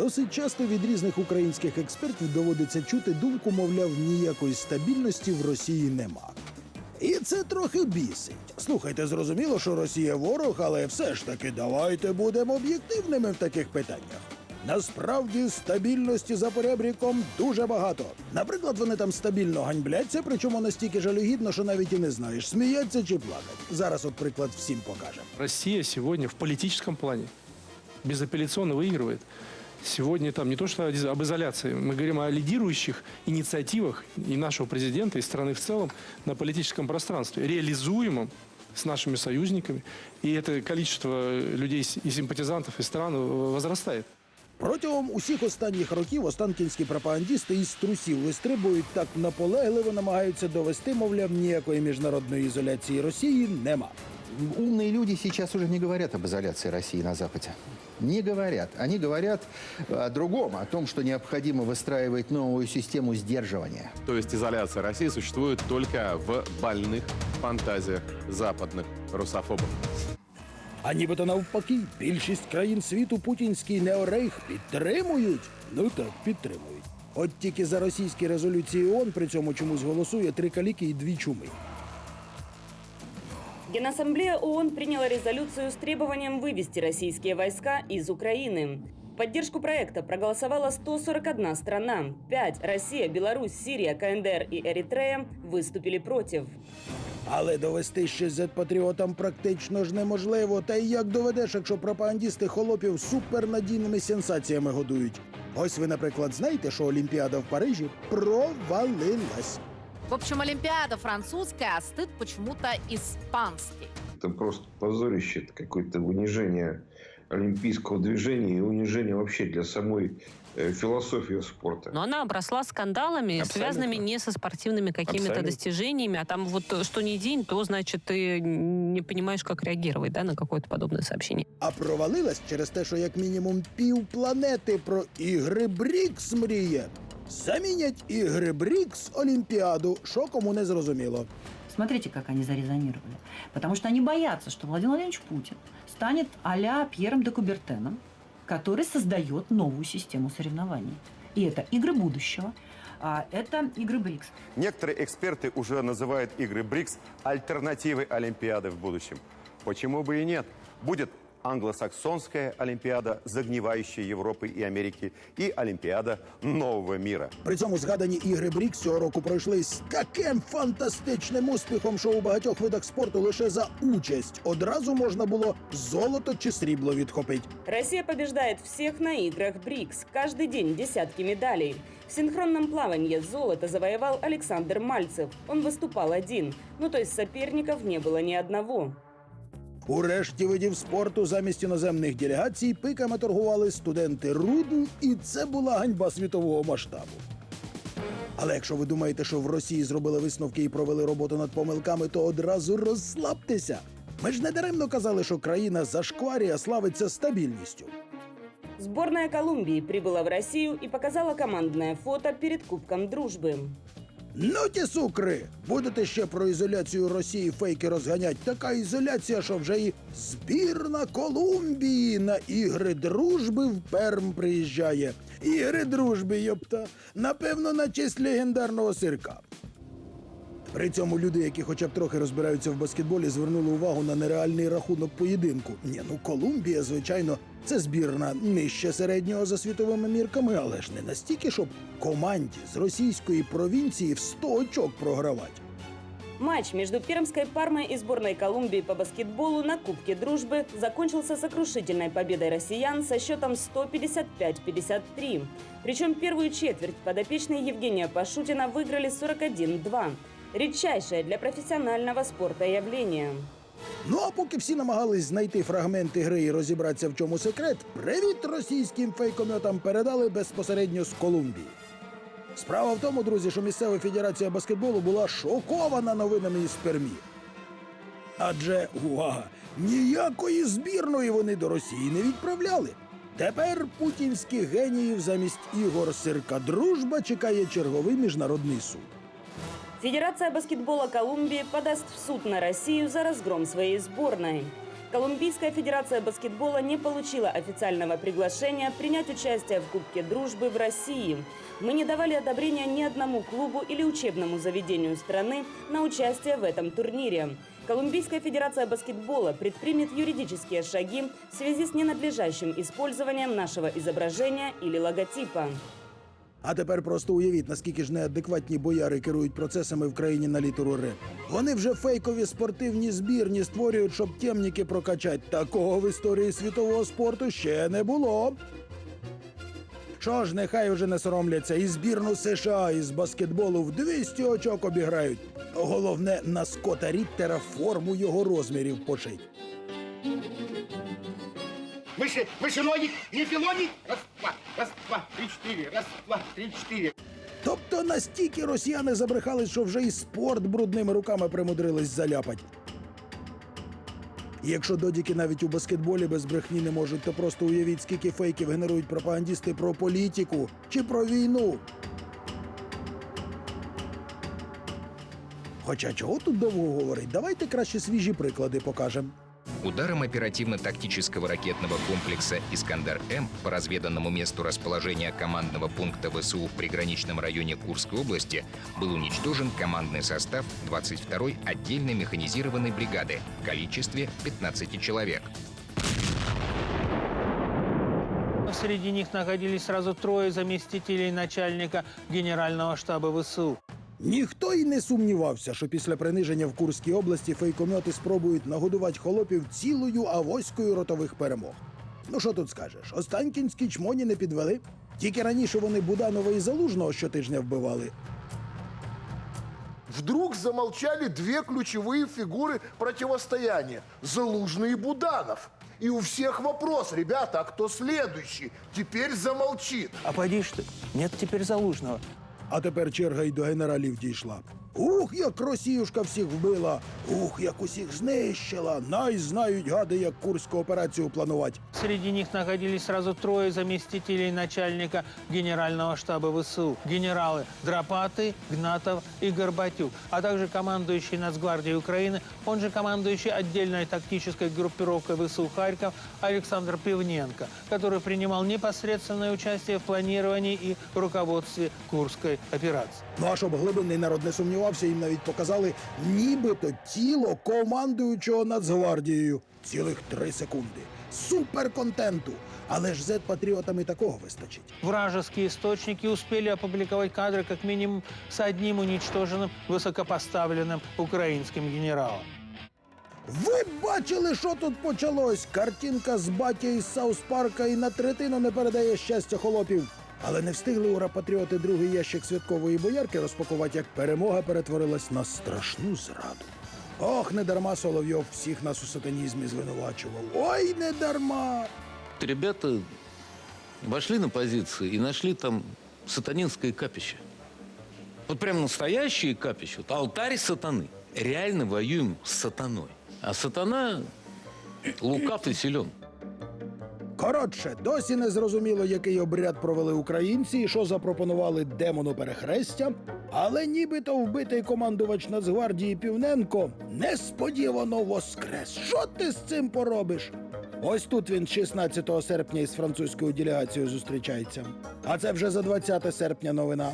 Досить часто від різних українських експертів доводиться чути думку, мовляв, ніякої стабільності в Росії нема. І це трохи бісить. Слухайте, зрозуміло, що Росія ворог, але все ж таки давайте будемо об'єктивними в таких питаннях. Насправді стабільності за поребріком дуже багато. Наприклад, вони там стабільно ганьбляться, причому настільки жалюгідно, що навіть і не знаєш, сміяться чи плакать. Зараз, от приклад, всім покажемо. Россия сегодня в политическом плане безапелляционно выигрывает. Сегодня там не то что об изоляции, мы говорим о лидирующих инициативах и нашего президента, и страны в целом на политическом пространстве, реализуемом с нашими союзниками. И это количество людей с- и симпатизантов и стран э, возрастает. Протягом усіх останніх років останкінські пропагандісти із трусів вистрибують так наполегливо, намагаються довести, мовляв, ніякої міжнародної ізоляції Росії нема. Умные люди сейчас уже не говорят об изоляции России на Западе. Не говорят. Они говорят о другом, о том, что необходимо выстраивать новую систему сдерживания. То есть изоляция России существует только в больных фантазиях западных русофобов. А нібито навпаки, більшість країн світу путінський неорейх підтримують. Ну так, підтримують. От тільки за російські резолюції ООН при цьому чомусь голосує три каліки і дві чуми. Генассамблея ООН приняла резолюцию с требованием вывести российские войска из Украины. В поддержку проекта проголосовала 141 страна. Пять – Россия, Беларусь, Сирия, КНДР и Эритрея – выступили против. Але довести ще зет-патріотам практично ж неможливо. Та й як доведеш, якщо пропагандісти холопів супернадійними сенсаціями годують. Ось ви, наприклад, знаєте, що Олімпіада в Парижі провалилась. В общем, Олимпиада французская, а стыд почему-то испанский. Это просто позорище, это какое-то унижение олимпийского движения и унижение вообще для самой э, философии спорта. Но она обросла скандалами, Абсолютно. связанными не со спортивными какими-то Абсолютно. достижениями, а там вот э, что ни день, то значит ты не понимаешь, как реагировать да, на какое-то подобное сообщение. А провалилась через те, що як мінімум пів планети про ігри Брікс мріє. Замінять ігри Брікс Олімпіаду, що кому не зрозуміло. Смотрите, как они зарезонировали. Потому что они боятся, что Владимир Владимирович Путин станет а-ля Пьером де Кубертеном, который создает новую систему соревнований. И это игры будущего, а это игры БРИКС. Некоторые эксперты уже называют игры БРИКС альтернативой Олимпиады в будущем. Почему бы и нет? Будет англосаксонская Олимпиада загнивающей Европы и Америки и Олимпиада нового мира. При цьому згадані ігри Брікс цього року пройшли з таким фантастичним успіхом, що у багатьох видах спорту лише за участь одразу можна було золото чи срібло відхопити. Россия побеждает всех на играх БРИКС. Каждый день десятки медалей. В синхронном плавании золото завоевал Александр Мальцев. Он выступал один. Ну, то есть соперников не было ни одного. У решті видів спорту замість іноземних делегацій пиками торгували студенти Рудн, і це була ганьба світового масштабу. Але якщо ви думаєте, що в Росії зробили висновки і провели роботу над помилками, то одразу розслабтеся. Ми ж не даремно казали, що країна зашкварює, славиться стабільністю. Сборная Колумбии прибыла в Россию и показала командное фото перед Кубком Дружбы. Ну ті сукри! Будете ще про ізоляцію Росії фейки розганять. Така ізоляція, що вже і збірна Колумбії на ігри дружби в Перм приїжджає. Ігри дружби, йопта. Напевно, на честь легендарного сирка. При цьому люди, які хоча б трохи розбираються в баскетболі, звернули увагу на нереальний рахунок поєдинку. Ні, ну Колумбія, звичайно, це збірна нижче середнього за світовими мірками, але ж не настільки, щоб команді з російської провінції в 100 очок програвати. Матч между Пермской Пармой и сборной Колумбии по баскетболу на Кубке Дружбы закончился сокрушительной победой россиян со счетом 155-53. Причем первую четверть подопечные Евгения Пашутина выиграли 41-2. Редчайшее для профессионального спорта явление. Ну а поки всі намагались знайти фрагменти гри і розібратися, в чому секрет, привіт російським фейкометам передали безпосередньо з Колумбії. Справа в тому, друзі, що місцева федерація баскетболу була шокована новинами із Пермі. Адже увага! Ніякої збірної вони до Росії не відправляли. Тепер путінських геніїв замість ігор Сирка Дружба чекає черговий міжнародний суд. Федерация баскетбола Колумбии подаст в суд на Россию за разгром своей сборной. Колумбийская федерация баскетбола не получила официального приглашения принять участие в Кубке дружбы в России. Мы не давали одобрения ни одному клубу или учебному заведению страны на участие в этом турнире. Колумбийская федерация баскетбола предпримет юридические шаги в связи с ненадлежащим использованием нашего изображения или логотипа. А тепер просто уявіть, наскільки ж неадекватні бояри керують процесами в країні на літеру Р. Вони вже фейкові спортивні збірні створюють, щоб темніки прокачать. Такого в історії світового спорту ще не було. Що ж, нехай уже не соромляться, і збірну США із баскетболу в 200 очок обіграють. Головне на Скотта Ріттера форму його розмірів пошить Выше, выше ноги, не филонить. Раз, два, раз, два, три, четыре. Раз, два, три, четыре. Тобто настільки росіяни забрехали, що вже і спорт брудними руками примудрились заляпать. І якщо додіки навіть у баскетболі без брехні не можуть, то просто уявіть, скільки фейків генерують пропагандісти про політику чи про війну. Хоча чого тут довго говорить, давайте краще свіжі приклади покажемо. Ударом оперативно-тактического ракетного комплекса «Искандер-М» по разведанному месту расположения командного пункта ВСУ в приграничном районе Курской области был уничтожен командный состав 22-й отдельной механизированной бригады в количестве 15 человек. Среди них находились сразу трое заместителей начальника генерального штаба ВСУ. Ніхто й не сумнівався, що після приниження в Курській області фейкомети спробують нагодувати холопів цілою авоською ротових перемог. Ну що тут скажеш? Останкінські чмоні не підвели. Тільки раніше вони Буданова і Залужного щотижня вбивали. Вдруг замолчали две ключевые фигуры противостояния – Залужный и Буданов. И у всех вопрос, ребята, а кто следующий? Теперь замолчит. А поди ж ты, нет теперь Залужного. А тепер черга й до генералів дійшла. Ух, як Росіюшка всіх вбила! Ух, як усіх знищила! Най знають гади, як курську операцію планувати. Среди них находились сразу трое заместителей начальника генерального штаба ВСУ. Генералы Дропатый, Гнатов и Горбатюк, а также командующий Нацгвардией Украины, он же командующий отдельной тактической группировкой ВСУ «Харьков» Александр Пивненко, который принимал непосредственное участие в планировании и руководстве Курской операции. Ну а щоб глибинний народ не сумнівався, їм навіть показали нібито тіло командуючого Нацгвардією. Цілих три секунди. Супер контенту! Але ж зет-патріотам і такого вистачить. Вражеские источники успели опубликовать кадры как минимум с одним уничтоженным высокопоставленным украинским генералом. Ви бачили, що тут почалось? Картинка з батя із Саус Парка і на третину не передає щастя холопів. Але не встигли ура патріоти другий ящик святкової боярки розпакувати, як перемога перетворилась на страшну зраду. Ох, не дарма Соловйов всіх нас у сатанізмі звинувачував. Ой, не дарма! Ребята вошли на позиции и нашли там сатанинское капище. Вот прям настоящее капище, вот алтарь сатаны. Реально воюем с сатаной. А сатана лукав и силен. Коротше, досі не зрозуміло, який обряд провели українці і що запропонували демону перехрестя. Але нібито вбитий командувач Нацгвардії Півненко несподівано воскрес. Що ти з цим поробиш? Ось тут він 16 серпня із французькою делегацією зустрічається. А це вже за 20 серпня новина.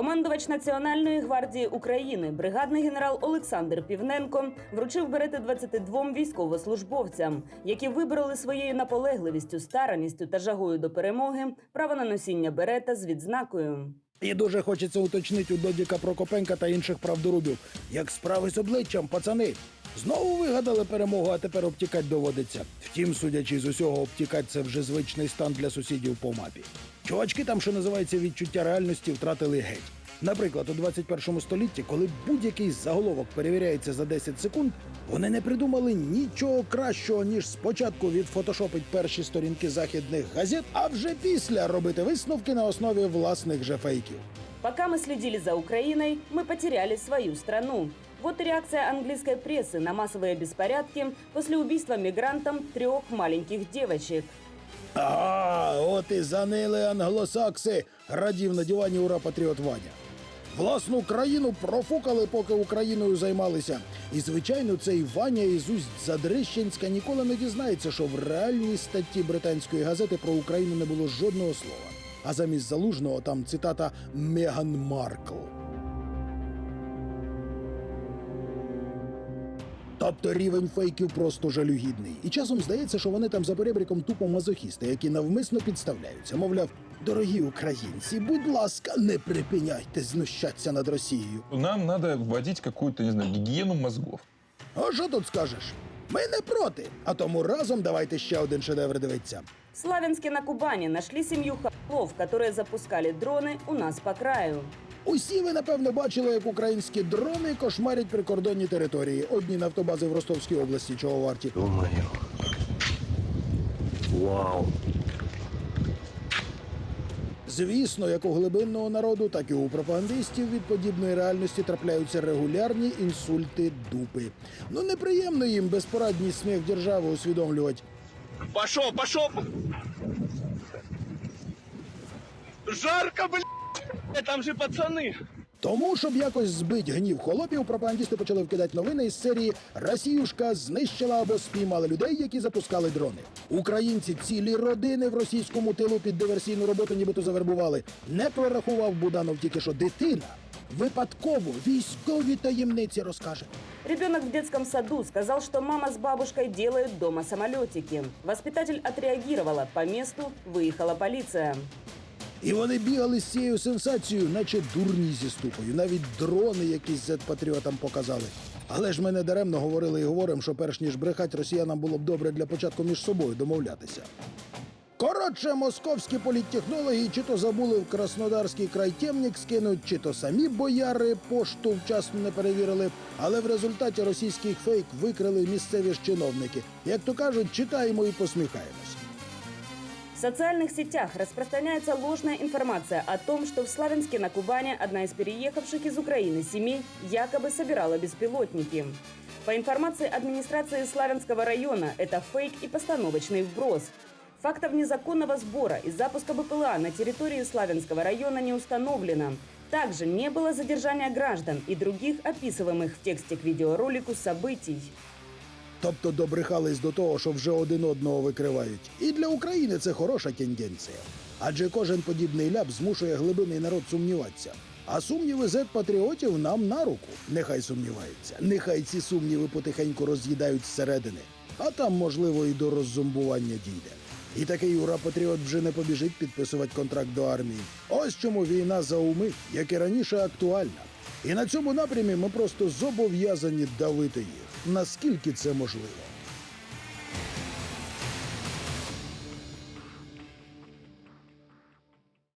Командувач Національної гвардії України, бригадний генерал Олександр Півненко, вручив берети 22 військовослужбовцям, які вибороли своєю наполегливістю, стараністю та жагою до перемоги право на носіння берета з відзнакою. І дуже хочеться уточнити у Додіка Прокопенка та інших правдорубів. Як справи з обличчям, пацани? Знову вигадали перемогу, а тепер обтікать доводиться. Втім, судячи з усього, обтікать це вже звичний стан для сусідів по мапі. Чувачки там, що називається відчуття реальності, втратили геть. Наприклад, у 21 столітті, коли будь-який заголовок перевіряється за 10 секунд, вони не придумали нічого кращого, ніж спочатку відфотошопить перші сторінки західних газет, а вже після робити висновки на основі власних же фейків. Пока мы следили за Украиной, мы потеряли свою страну. Вот и реакция английской прессы на массовые беспорядки после убийства мигрантом трех маленьких девочек. Ага, от і занили англосакси, радів на дивані ура патріот Ваня. Власну країну профукали, поки Україною займалися. І звичайно, цей Ваня із усть Задрищенська ніколи не дізнається, що в реальній статті британської газети про Україну не було жодного слова. А замість залужного там цитата Меган Маркл. Тобто рівень фейків просто жалюгідний. І часом здається, що вони там за поребриком тупо мазохісти, які навмисно підставляються. Мовляв, дорогі українці, будь ласка, не припиняйте знущатися над Росією. Нам надо вводить какую-то, не знаю, гигиену мозгов. А що тут скажеш? Ми не проти. А тому разом давайте ще один шедевр дивитися. В Славянске на Кубани нашли семью хохлов, которые запускали дроны у нас по краю. Усі ви напевно бачили, як українські дрони кошмарять прикордонні території. Одні нафтобази в Ростовській області, чого варті. Вау. Звісно, як у глибинного народу, так і у пропагандистів від подібної реальності трапляються регулярні інсульти дупи. Ну неприємно їм безпорадність сміх держави усвідомлювати. Пошел, пошел! Жарко, блядь! Там же пацаны! Тому, щоб якось збить гнів холопів, пропагандисти почали вкидати новини із серії Росіюшка знищила або спіймала людей, які запускали дрони. Українці цілі родини в російському тилу під диверсійну роботу нібито завербували. Не прорахував Буданов тільки що дитина. Випадково військові таємниці розкаже. Ребенок в детском саду сказал, что мама с бабушкой делают дома самолетики. Воспитатель отреагировала. По месту выехала полиция. І вони бігали з цією сенсацією, наче дурні зі ступою. Навіть дрони якісь зет-патріотам показали. Але ж ми не даремно говорили і говоримо, що перш ніж брехать росіянам було б добре для початку між собою домовлятися. Коротше, московські політтехнологи чи то забули в Краснодарський край темнік скинуть, чи то самі бояри пошту вчасно не перевірили. Але в результаті російських фейк викрили місцеві ж чиновники. Як то кажуть, читаємо і посміхаємось. В социальных сетях распространяется ложная информация о том, что в Славянске на Кубани одна из переехавших из Украины семей якобы собирала беспилотники. По информации администрации Славянского района, это фейк и постановочный вброс. Фактов незаконного сбора и запуска БПЛА на территории Славянского района не установлено. Также не было задержания граждан и других описываемых в тексте к видеоролику событий. Тобто добрехались до того, що вже один одного викривають. І для України це хороша тенденція. Адже кожен подібний ляп змушує глибинний народ сумніватися. А сумніви зет-патріотів нам на руку. Нехай сумніваються. Нехай ці сумніви потихеньку роз'їдають зсередини. А там, можливо, і до роззомбування дійде. І такий ура-патріот вже не побіжить підписувати контракт до армії. Ось чому війна за уми, як і раніше, актуальна. І на цьому напрямі ми просто зобов'язані давити їх, наскільки це можливо.